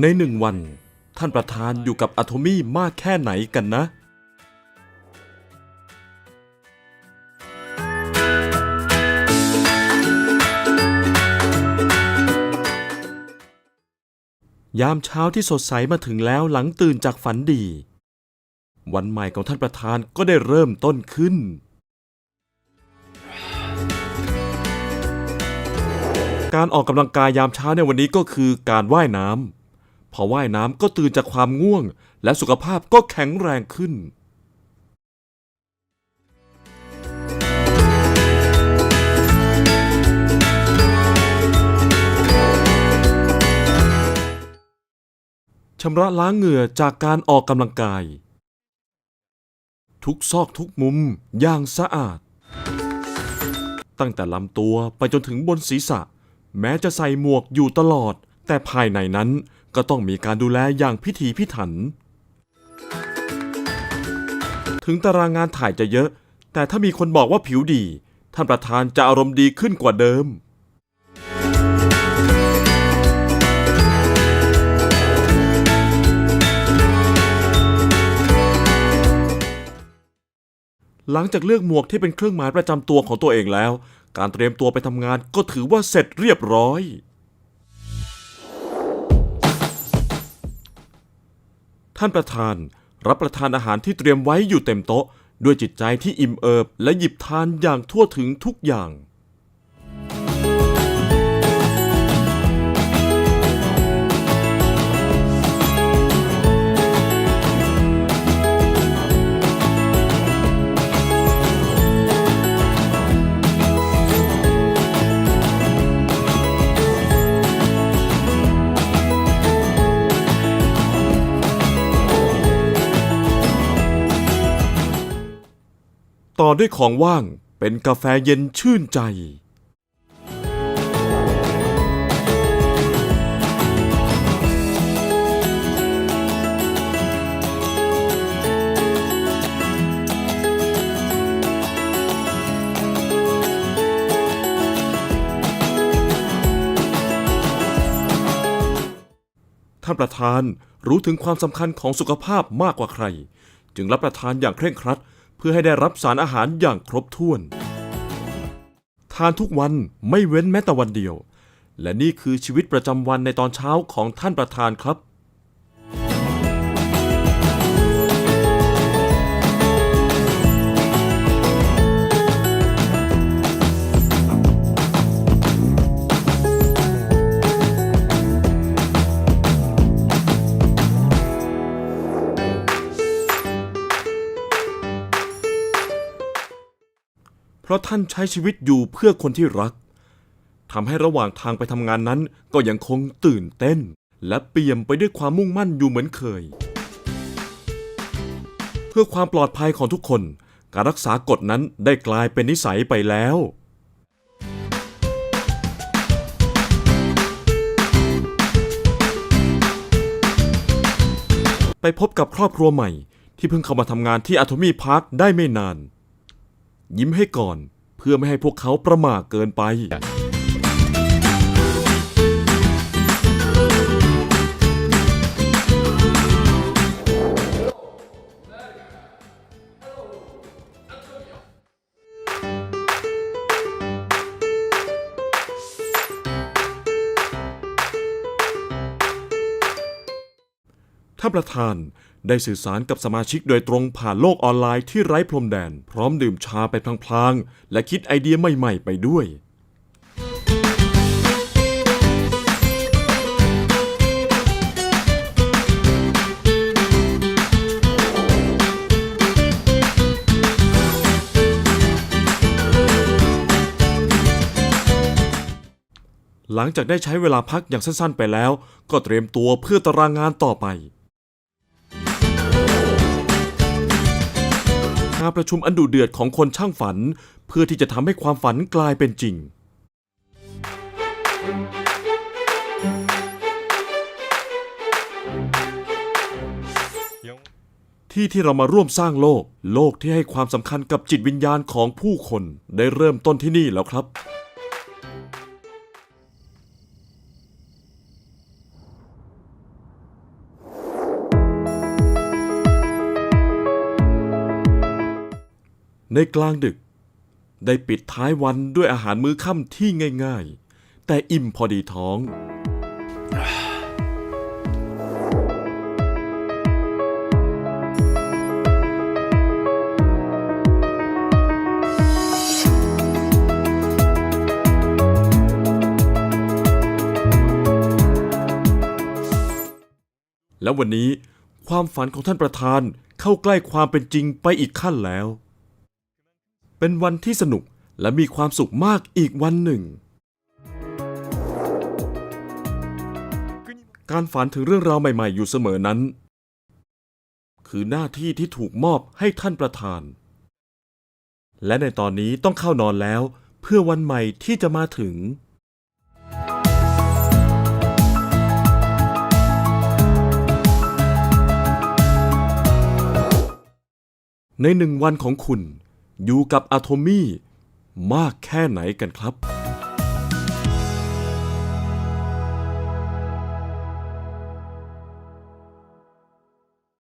ในหนึ่งวัน ท่านประธานอยู่กับอะโทมี่มากแค่ไหนกันนะ ยามเช้าที่สดใสมาถึงแล้วหลังตื่นจากฝันดี วันใหม่ของท่านประธานก็ได้เริ่มต้นขึ้นการออกกำลังกายยามเช้าในวันนี้ก็คือการว่ายน้ำ พอว่ายน้ำก็ตื่นจากความง่วง และสุขภาพก็แข็งแรงขึ้น ชำระล้างเหงื่อจากการออกกำลังกาย ทุกซอกทุกมุมอย่างสะอาด ตั้งแต่ลำตัวไปจนถึงบนศีรษะ แม้จะใส่หมวกอยู่ตลอด แต่ภายในนั้น ก็ต้องมีการดูแลอย่างพิถีพิถัน ถึงตารางงานถ่ายจะเยอะ แต่ถ้ามีคนบอกว่าผิวดี ท่านประธานจะอารมณ์ดีขึ้นกว่าเดิม หลังจากเลือกหมวกที่เป็นเครื่องหมายประจำตัวของตัวเองแล้ว การเตรียมตัวไปทำงานก็ถือว่าเสร็จเรียบร้อย ท่านประธานรับประทานอาหารที่เตรียมไว้อยู่เต็มโต๊ะ ด้วยจิตใจที่อิ่มเอิบและหยิบทานอย่างทั่วถึงทุกอย่าง ต่อด้วยของว่างเป็นกาแฟเย็นชื่นใจ ท่านประธานรู้ถึงความสำคัญของสุขภาพมากกว่าใคร จึงรับประทานอย่างเคร่งครัด พื่อให้ได้รับสารอาหารอย่างครบถ้วน ทานทุกวันไม่เว้นแม้แต่วันเดียว และนี่คือชีวิตประจำวันในตอนเช้าของท่านประธานครับ เพราะท่านใช้ชีวิตอยู่เพื่อคนที่รักทำให้ระหว่างทางไปทำงานนั้นก็ยังคงตื่นเต้น และเปี่ยมไปด้วยความมุ่งมั่นอยู่เหมือนเคย เพื่อความปลอดภัยของทุกคน การรักษากฎนั้นได้กลายเป็นนิสัยไปแล้วไปพบกับครอบครัวใหม่ ที่เพิ่งเข้ามาทำงานที่อะโทมี่พาร์คได้ไม่นาน ยิ้มให้ก่อน เพื่อไม่ให้พวกเขาประหม่าเกินไป ท่านประธานได้สื่อสารกับสมาชิกโดยตรงผ่านโลกออนไลน์ที่ไร้พรมแดน พร้อมดื่มชาไปพลางๆ และคิดไอเดียใหม่ๆ ไปด้วย หลังจากได้ใช้เวลาพักอย่างสั้นๆไปแล้ว ก็เตรียมตัวเพื่อตารางงานต่อไป การประชุมอันดุเดือดของคนช่างฝัน เพื่อที่จะทำให้ความฝันกลายเป็นจริง ที่ที่เรามาร่วมสร้างโลก โลกที่ให้ความสำคัญกับจิตวิญญาณของผู้คน ได้เริ่มต้นที่นี่แล้วครับ ในกลางดึก ได้ปิดท้ายวันด้วยอาหารมื้อค่ำที่ง่ายๆ แต่อิ่มพอดีท้อง แล้ววันนี้ความฝันของท่านประธานเข้าใกล้ความเป็นจริงไปอีกขั้นแล้ว เป็นวันที่สนุกและมีความสุขมากอีกวันหนึ่ง การฝันถึงเรื่องราวใหม่ๆอยู่เสมอนั้น คือหน้าที่ที่ถูกมอบให้ท่านประธาน และในตอนนี้ต้องเข้านอนแล้วเพื่อวันใหม่ที่จะมาถึงในหนึ่งวันของคุณ อยู่กับอะโทมี่มากแค่ไหนกันครับ